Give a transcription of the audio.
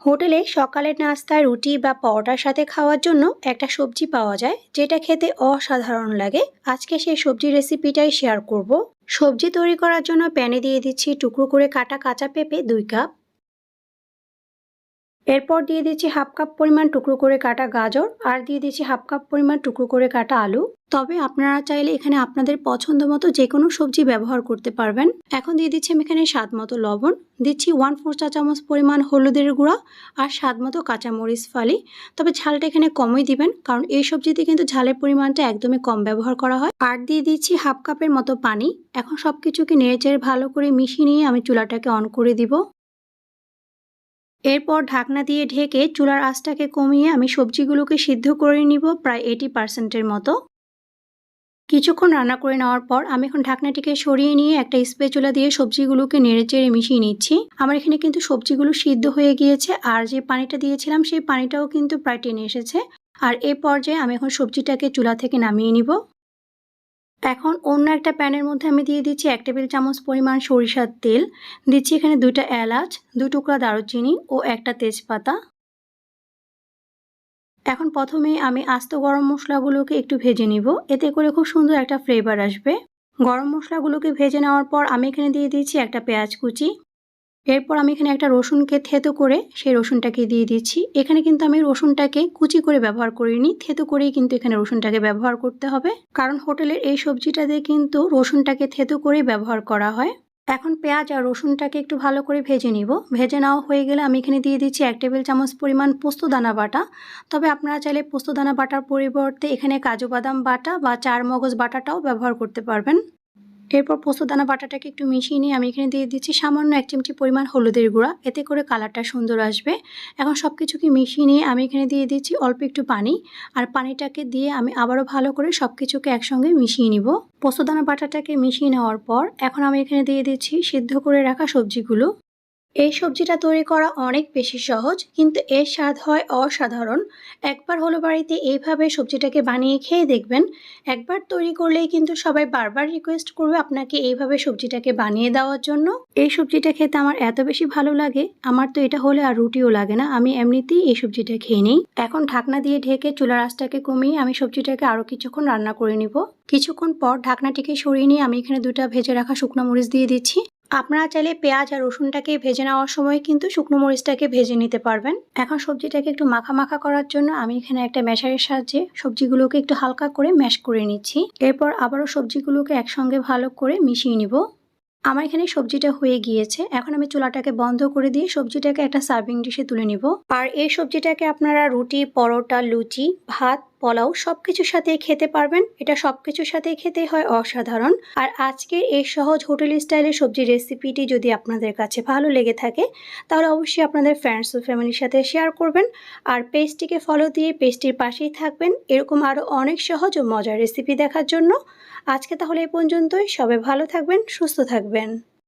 হোটেলে সকালের নাস্তায় রুটি বা পরোটার সাথে খাওয়ার জন্য একটা সবজি পাওয়া যায়, যেটা খেতে অসাধারণ লাগে। আজকে সেই সবজির রেসিপিটাই শেয়ার করব। সবজি তৈরি করার জন্য প্যানে দিয়ে দিচ্ছি টুকরো করে কাটা কাঁচা পেঁপে দুই কাপ। এরপর দিয়ে দিচ্ছি হাফ কাপ পরিমাণ টুকরো করে কাটা গাজর, আর দিয়ে দিচ্ছি হাফ কাপ পরিমাণ টুকরো করে কাটা আলু। তবে আপনারা চাইলে এখানে আপনাদের পছন্দ মতো যে কোনো সবজি ব্যবহার করতে পারবেন। এখন দিয়ে দিচ্ছি আমি এখানে স্বাদ মতো লবণ। দিচ্ছি ওয়ান ফোর চা চামচ পরিমাণ হলুদের গুঁড়া আর স্বাদ মতো কাঁচামরিচ ফালি। তবে ঝালটা এখানে কমই দিবেন, কারণ এই সবজিতে কিন্তু ঝালের পরিমাণটা একদমই কম ব্যবহার করা হয়। আর দিয়ে দিচ্ছি হাফ কাপের মতো পানি। এখন সব কিছুকে নেড়েচেড়ে ভালো করে মিশিয়ে নিয়ে আমি চুলাটাকে অন করে দিব। এরপর ঢাকনা দিয়ে ঢেকে চুলার আঁচটাকে কমিয়ে আমি সবজিগুলোকে সিদ্ধ করে নিব প্রায় এইটি পার্সেন্টের মতো। কিছুক্ষণ রান্না করে নেওয়ার পর আমি এখন ঢাকনাটিকে সরিয়ে নিয়ে একটা স্পেচুলা দিয়ে সবজিগুলোকে নেড়ে চেড়ে মিশিয়ে নিচ্ছি। আমার এখানে কিন্তু সবজিগুলো সিদ্ধ হয়ে গিয়েছে আর যে পানিটা দিয়েছিলাম সেই পানিটাও কিন্তু প্রায় টেনে এসেছে। আর এই পর্যায়ে আমি এখন সবজিটাকে চুলা থেকে নামিয়ে নিব। এখন অন্য একটা প্যানের মধ্যে আমি দিয়ে দিচ্ছি এক টেবিল চামচ পরিমাণ সরিষার তেল। দিচ্ছি এখানে দুইটা এলাচ দু টুকরা দারুচিনি ও একটা তেজপাতা। এখন প্রথমে আমি আস্ত গরম মশলাগুলোকে একটু ভেজে নিব। এতে করে খুব সুন্দর একটা ফ্লেভার আসবে। গরম মশলাগুলোকে ভেজে নেওয়ার পর আমি এখানে দিয়ে দিচ্ছি একটা পেঁয়াজ কুচি। এরপর আমি এখানে একটা রসুনকে থেতো করে সেই রসুনটাকে দিয়ে দিচ্ছি। এখানে কিন্তু আমি রসুনটাকে কুচি করে ব্যবহার করিনি, থেতো করেই কিন্তু এখানে রসুনটাকে ব্যবহার করতে হবে। কারণ হোটেলের এই সবজিটাতে কিন্তু রসুনটাকে থেতো করেই ব্যবহার করা হয়। এখন পেঁয়াজ আর রসুনটাকে একটু ভালো করে ভেজে নিব। ভেজে নেওয়া হয়ে গেলে আমি এখানে দিয়ে দিচ্ছি এক টেবিল চামচ পরিমাণ পোস্ত দানা বাটা। তবে আপনারা চাইলে পোস্ত দানা বাটার পরিবর্তে এখানে কাজু বাদাম বাটা বা চার মগজ বাটাটাও ব্যবহার করতে পারবেন। এরপর পোস্তদানা বাটাটাকে একটু মিশিয়ে নিয়ে আমি এখানে দিয়ে দিচ্ছি সামান্য এক চিমটি পরিমাণ হলুদের গুঁড়া। এতে করে কালারটা সুন্দর আসবে। এখন সব কিছুকে মিশিয়ে নিয়ে আমি এখানে দিয়ে দিচ্ছি অল্প একটু পানি। আর পানিটাকে দিয়ে আমি আবারও ভালো করে সব কিছুকে একসঙ্গে মিশিয়ে নিব। পোস্তদানা বাটাটাকে মিশিয়ে নেওয়ার পর এখন আমি এখানে দিয়ে দিচ্ছি সিদ্ধ করে রাখা সবজিগুলো। এই সবজিটা তৈরি করা অনেক বেশি সহজ, কিন্তু এর স্বাদ হয় অসাধারণ। একবার হলো বাড়িতে এইভাবে সবজিটাকে বানিয়ে খেয়ে দেখবেন। একবার তৈরি করলেই কিন্তু সবাই বারবার রিকোয়েস্ট করবে আপনাকে এইভাবে সবজিটাকে বানিয়ে দেওয়ার জন্য। এই সবজিটা খেতে আমার এত বেশি ভালো লাগে, আমার তো এটা হলে আর রুটিও লাগে না, আমি এমনিতেই এই সবজিটা খেয়ে নিই। এখন ঢাকনা দিয়ে ঢেকে চুলার আঁচটাকে কমিয়ে আমি সবজিটাকে আরও কিছুক্ষণ রান্না করে নিব। কিছুক্ষণ পর ঢাকনাটিকে সরিয়ে নিয়ে আমি এখানে দুটা ভেজে রাখা শুকনো মরিচ দিয়ে দিচ্ছি। আপনারা চাইলে পেঁয়াজ আর রসুনটাকে ভেজে নেওয়ার সময় কিন্তু শুকনো মরিচটাকে ভেজে নিতে পারবেন। এখন সবজিটাকে একটু মাখা মাখা করার জন্য আমি এখানে একটা ম্যাশারের সাহায্যে সবজিগুলোকে একটু হালকা করে ম্যাশ করে নিচ্ছি। এরপর আবারও সবজিগুলোকে একসঙ্গে ভালো করে মিশিয়ে নিব। আমার এখানে সবজিটা হয়ে গিয়েছে। এখন আমি চুলাটাকে বন্ধ করে দিয়ে সবজিটাকে একটা সার্ভিং ডিশে তুলে নিব। আর এই সবজিটাকে আপনারা রুটি, পরোটা, লুচি, ভাত পোলাও সব কিছুর সাথে খেতে পারবেন। এটা সব কিছুর সাথে খেতে হয়, অসাধারণ। আর আজকের এই সহজ হোটেল স্টাইলের সবজি রেসিপিটি যদি আপনাদের কাছে ভালো লেগে থাকে, তাহলে অবশ্যই আপনাদের ফ্রেন্ডস ও ফ্যামিলির সাথে শেয়ার করবেন। আর পেজটিকে ফলো দিয়ে পেজটির পাশেই থাকবেন। এরকম আরও অনেক সহজ ও মজার রেসিপি দেখার জন্য। আজকে তাহলে এই পর্যন্তই। সবাই ভালো থাকবেন, সুস্থ থাকবেন।